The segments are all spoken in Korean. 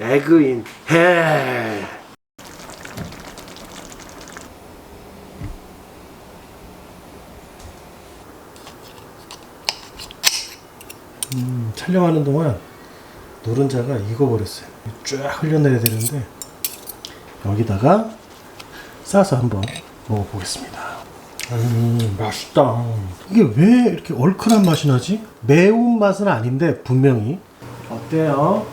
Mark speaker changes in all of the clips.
Speaker 1: 에그인 해. 음, 촬영하는 동안 노른자가 익어버렸어요. 쫙 흘려내야 되는데 여기다가 싸서 한번 먹어보겠습니다. 음, 맛있다. 이게 왜 이렇게 얼큰한 맛이 나지? 매운 맛은 아닌데 분명히 어때요?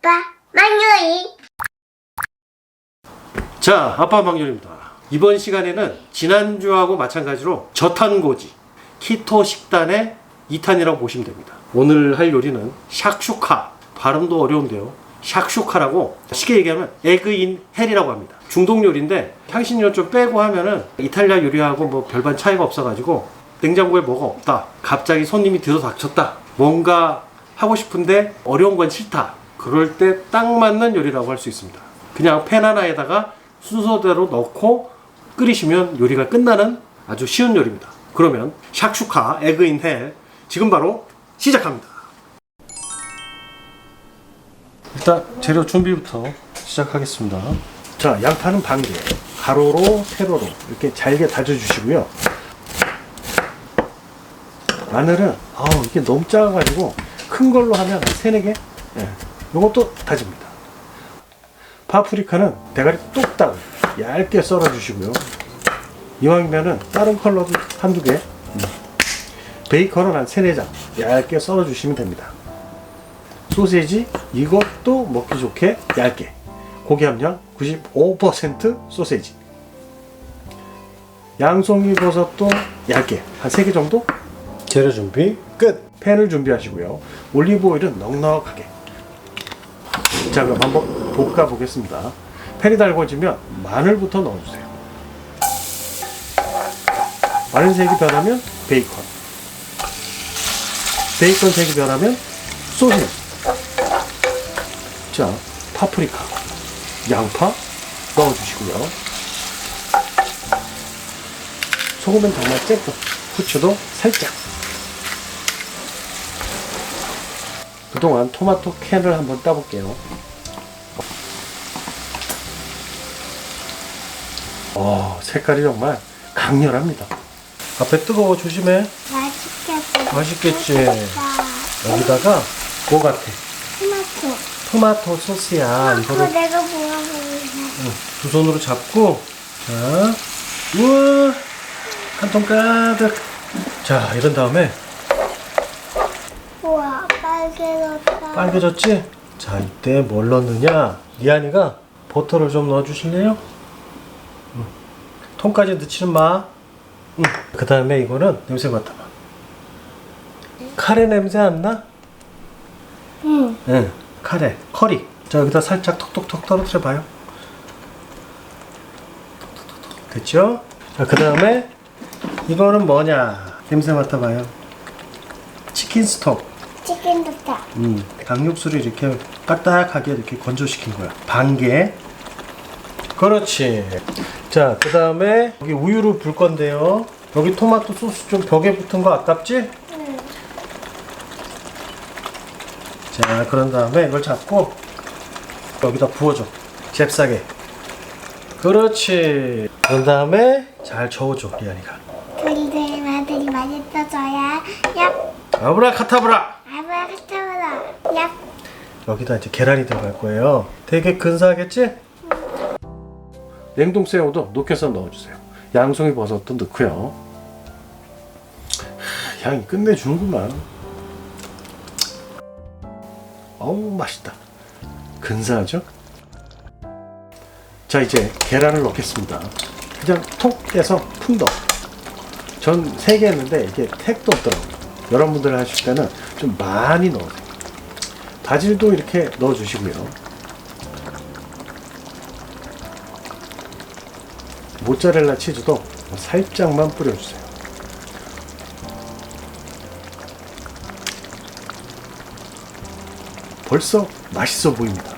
Speaker 2: 아빠 만유이
Speaker 1: 자, 아빠 방열입니다. 이번 시간에는 지난주하고 마찬가지로 저탄고지, 키토 식단의 2탄이라고 보시면 됩니다. 오늘 할 요리는 샥슈카, 발음도 어려운데요. 샥슈카라고 쉽게 얘기하면 에그인 헬이라고 합니다. 중동 요리인데 향신료 좀 빼고 하면은 이탈리아 요리하고 뭐 별반 차이가 없어가지고 냉장고에 뭐가 없다. 갑자기 손님이 들어닥쳤다. 뭔가 하고 싶은데 어려운 건 싫다. 그럴 때 딱 맞는 요리라고 할 수 있습니다. 그냥 팬 하나에다가 순서대로 넣고 끓이시면 요리가 끝나는 아주 쉬운 요리입니다. 그러면 샥슈카 에그인 헬 지금 바로 시작합니다. 일단 재료 준비부터 시작하겠습니다. 자, 양파는 반 개, 가로로, 세로로 이렇게 잘게 다져주시고요. 마늘은 아우 이게 너무 작아가지고 큰 걸로 하면 한 세네 개. 예, 요것도 다집니다. 파프리카는 대가리 뚝딱 얇게 썰어주시고요. 이왕이면은 다른 컬러도 한두 개. 음. 베이컨은 한 세네 장 얇게 썰어주시면 됩니다. 소세지 이것도 먹기 좋게 얇게 고기 함량 95% 소세지 양송이 버섯도 얇게 한 3개 정도 재료 준비 끝 팬을 준비하시고요 올리브 오일은 넉넉하게 자 그럼 한번 볶아 보겠습니다 팬이 달궈지면 마늘부터 넣어주세요 마늘 색이 변하면 베이컨 베이컨 색이 변하면 소세지 자, 파프리카, 양파 넣어주시고요. 소금은 정말 쬐고 후추도 살짝. 그동안 토마토 캔을 한번 따볼게요. 어, 색깔이 정말 강렬합니다. 앞에 뜨거워 조심해.
Speaker 2: 맛있겠다
Speaker 1: 맛있겠지. 여기다가 뭐 같아?
Speaker 2: 토마토
Speaker 1: 토마토 소스야.
Speaker 2: 그거
Speaker 1: 이거를
Speaker 2: 내가 보여볼래
Speaker 1: 응, 두 손으로 잡고 자 우와 한 통 가득 자 이런 다음에
Speaker 2: 우와 빨개졌다
Speaker 1: 빨개졌지? 자 이때 뭘 넣느냐 리안이가 버터를 좀 넣어주실래요? 응. 통까지 넣지는 마. 응. 그 다음에 이거는 냄새 맡아봐. 카레 냄새 안 나?
Speaker 2: 응
Speaker 1: 응. 카레, 커리. 자 여기다 살짝 톡톡톡 떨어뜨려 봐요. 됐죠? 자 그 다음에 이거는 뭐냐? 냄새 맡아봐요. 치킨 스톡.
Speaker 2: 치킨 좋다
Speaker 1: 음, 닭육수를 이렇게 딱딱하게 이렇게 건조시킨 거야. 반 개. 그렇지. 자, 그 다음에 여기 우유를 불 건데요. 여기 토마토 소스 좀 벽에 붙은 거 아깝지?
Speaker 2: 응
Speaker 1: 자, 그런 다음에 이걸 잡고 여기다 부어줘. 잽싸게. 그렇지. 그런 다음에 잘 저어줘, 리안이가.
Speaker 2: 그리들 아들이 맛있어져야 얍
Speaker 1: 아브라카타브라!
Speaker 2: 아브라카타브라 얍
Speaker 1: 여기다 이제 계란이 들어갈 거예요. 되게 근사하겠지? 냉동 새우도 녹여서 넣어주세요. 양송이 버섯도 넣고요. 하, 향이 끝내주는구만. 어우 맛있다. 근사하죠? 자 이제 계란을 넣겠습니다. 그냥 톡 깨서 풍덩. 전세개 했는데 이게 택도 없더라고요. 여러분들 하실 때는 좀 많이 넣으세요. 바질도 이렇게 넣어주시고요. 모짜렐라 치즈도 살짝만 뿌려주세요. 벌써 맛있어 보입니다.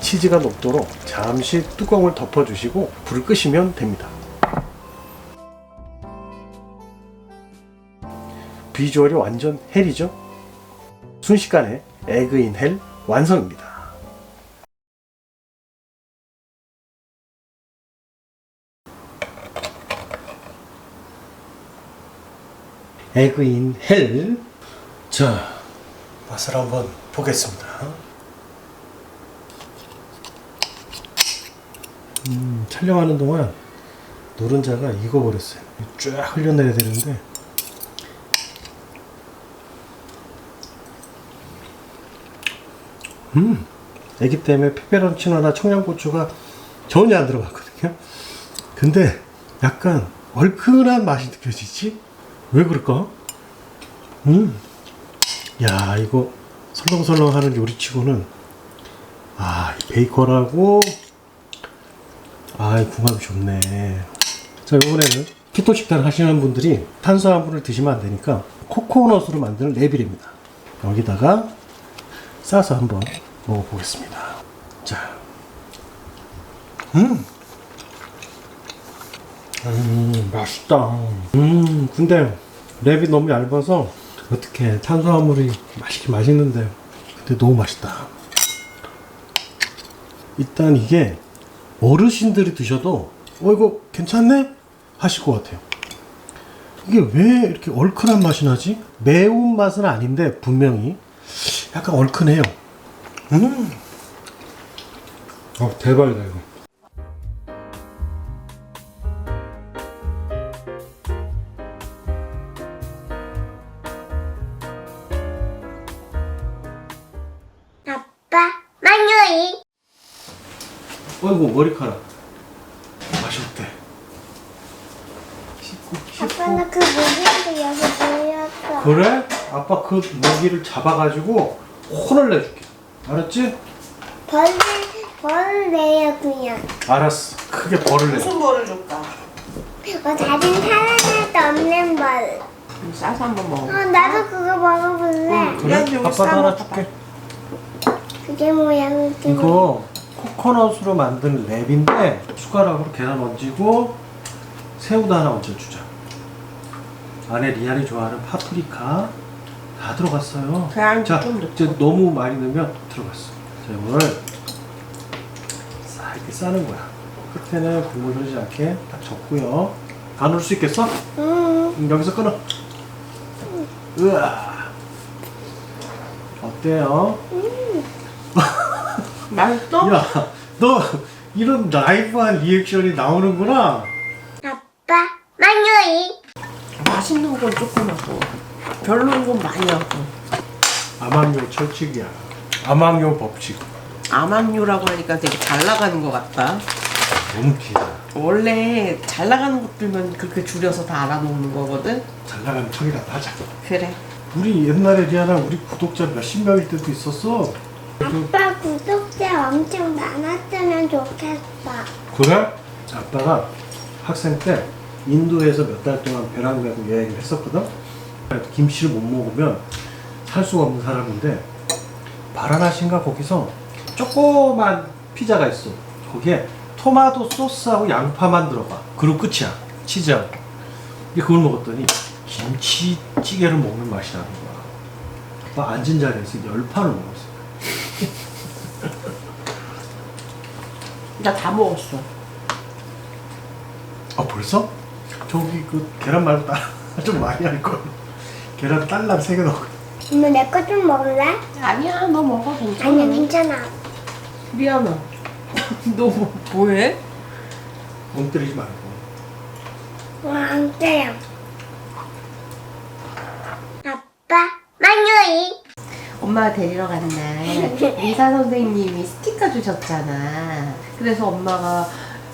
Speaker 1: 치즈가 녹도록 잠시 뚜껑을 덮어주시고 불을 끄시면 됩니다. 비주얼이 완전 헬이죠? 순식간에 에그인 헬 완성입니다. 에그인 헬. 자, 맛을 한번 보겠습니다. 음, 촬영하는 동안 노른자가 익어버렸어요. 쫙 흘려내야 되는데. 음, 애기 때문에 페페론치노나 청양고추가 전혀 안 들어갔거든요. 근데 약간 얼큰한 맛이 느껴지지? 왜 그럴까? 음, 야, 이거 설렁설렁 하는 요리치고는, 아, 이 베이컨하고, 아, 이 궁합이 좋네. 자, 이번에는 키토 식단 하시는 분들이 탄수화물을 드시면 안 되니까 코코넛으로 만드는 레빌입니다. 여기다가 싸서 한번 먹어보겠습니다. 자, 음, 음, 맛있다. 음, 근데 랩이 너무 얇아서 어떻게 탄수화물이 맛있긴 맛있는데 근데 너무 맛있다. 일단 이게 어르신들이 드셔도 어 이거 괜찮네 하실 것 같아요. 이게 왜 이렇게 얼큰한 맛이 나지? 매운 맛은 아닌데 분명히 약간 얼큰해요. 음, 어 대박이다 이거. 어이구 머리카락 맛이 어때? 씻고
Speaker 2: 아빠는 그 모기한테 여기 보였어
Speaker 1: 그래? 아빠 그 모기를 잡아가지고 혼을 내줄게 알았지?
Speaker 2: 벌을 벌을 내요 그냥
Speaker 1: 알았어 크게 벌을 내
Speaker 3: 무슨 벌을 줄까?
Speaker 2: 어 다른 사람한테 없는
Speaker 3: 벌좀 싸서 한번 먹어.
Speaker 2: 어, 나도 그거 먹어볼래
Speaker 1: 그래?
Speaker 3: 여기
Speaker 1: 아빠도
Speaker 3: 싸
Speaker 1: 하나. 줄게
Speaker 2: 그게 뭐야 그게
Speaker 1: 이거 코코넛으로 만든 랩인데 숟가락으로 계란 얹고 새우도 하나 얹어주자 안에 리안이 좋아하는 파프리카 다 들어갔어요
Speaker 3: 계란
Speaker 1: 자
Speaker 3: 좀 넣고.
Speaker 1: 이제 너무 많이 넣으면 들어갔어 자 이걸 싹 이렇게 싸는 거야 끝에는 국물 흐르지 않게 딱 젓고요 다 넣을 수 있겠어?
Speaker 2: 음
Speaker 1: 음, 여기서 끊어 으아 어때요?
Speaker 3: 맛있어?
Speaker 1: 야, 너 이런 라이브한 리액션이 나오는구나.
Speaker 2: 아빠 만유이
Speaker 3: 맛있는 건 조금 하고 별로인 건 많이 하고
Speaker 1: 암암요 철칙이야. 암암요 법칙.
Speaker 3: 암암류라고 하니까 되게 잘 나가는 것 같다.
Speaker 1: 너무 길다.
Speaker 3: 원래 잘 나가는 것들만 그렇게 줄여서 다 알아놓는 거거든.
Speaker 1: 잘 나가는 척이라도 하자.
Speaker 3: 그래.
Speaker 1: 우리 옛날에 리아나 우리 구독자 몇십 명일 때도 있었어.
Speaker 2: 아빠 구독자 엄청 많았으면 좋겠어
Speaker 1: 그래? 아빠가 학생 때 인도에서 몇 달 동안 배랑 가고 여행을 했었거든. 김치를 못 먹으면 살 수가 없는 사람인데 바라나시인가 거기서 조그만 피자가 있어. 거기에 토마토 소스하고 양파만 들어가. 그리고 끝이야. 근데 그걸 먹었더니 김치찌개를 먹는 맛이 나는 거야. 아빠 앉은 자리에서 열 판을 먹었어.
Speaker 3: 나다 먹었어.
Speaker 1: 아 벌써? 저기 그 계란 말고 딸좀 많이 할 걸. 계란 딸랑 세개 넣어.
Speaker 2: 엄마 내 거 좀 먹을래?
Speaker 3: 아니야, 너 먹어 괜찮아.
Speaker 2: 아니야 괜찮아
Speaker 3: 미안해. 너 뭐, 뭐해?
Speaker 1: 멍 때리지 말고.
Speaker 2: 와안 돼요 아빠 만유이
Speaker 3: 엄마가 데리러 가는 날 리사 선생님이 스티커 주셨잖아. 그래서 엄마가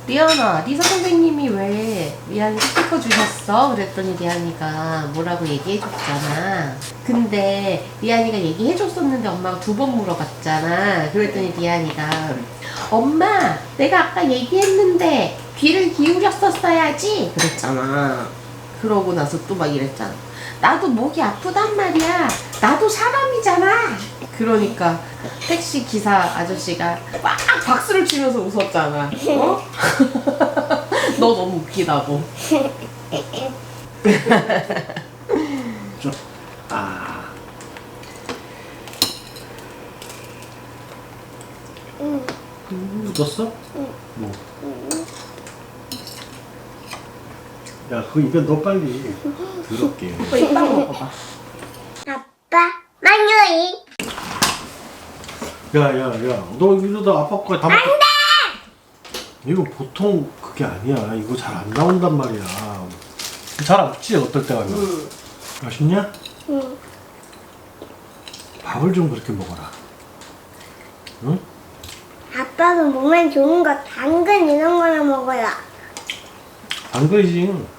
Speaker 3: 리안아, 리사 선생님이 왜 리안이 스티커 주셨어? 그랬더니 리안이가 뭐라고 얘기해줬잖아. 근데 리안이가 얘기해줬었는데 엄마가 두 번 물어봤잖아. 그랬더니 리안이가 엄마, 내가 아까 얘기했는데 귀를 기울였었어야지. 그랬잖아. 그러고 나서 또 막 이랬잖아. 나도 목이 아프단 말이야. 나도 사람이잖아. 그러니까 택시 기사 아저씨가 막 박수를 치면서 웃었잖아. 어? 너 너무 웃기다고.
Speaker 1: 아. 응. 묻었어? 응. 뭐. 야, 그거 입에 넣어 빨리. 더럽게.
Speaker 3: 오빠 이빵 먹어봐.
Speaker 2: 아빠 만유이
Speaker 1: 야, 야, 야, 너 이러다 아빠 거다 먹. 안 돼. 이거 보통 그게 아니야. 이거 잘 안 나온단 말이야. 잘안 먹지 어떨 때 가면.
Speaker 3: 응.
Speaker 1: 맛있냐?
Speaker 2: 응.
Speaker 1: 밥을 좀 그렇게 먹어라. 응?
Speaker 2: 아빠도 몸에 좋은 거 당근 이런 거나 먹어요
Speaker 1: 당근이지.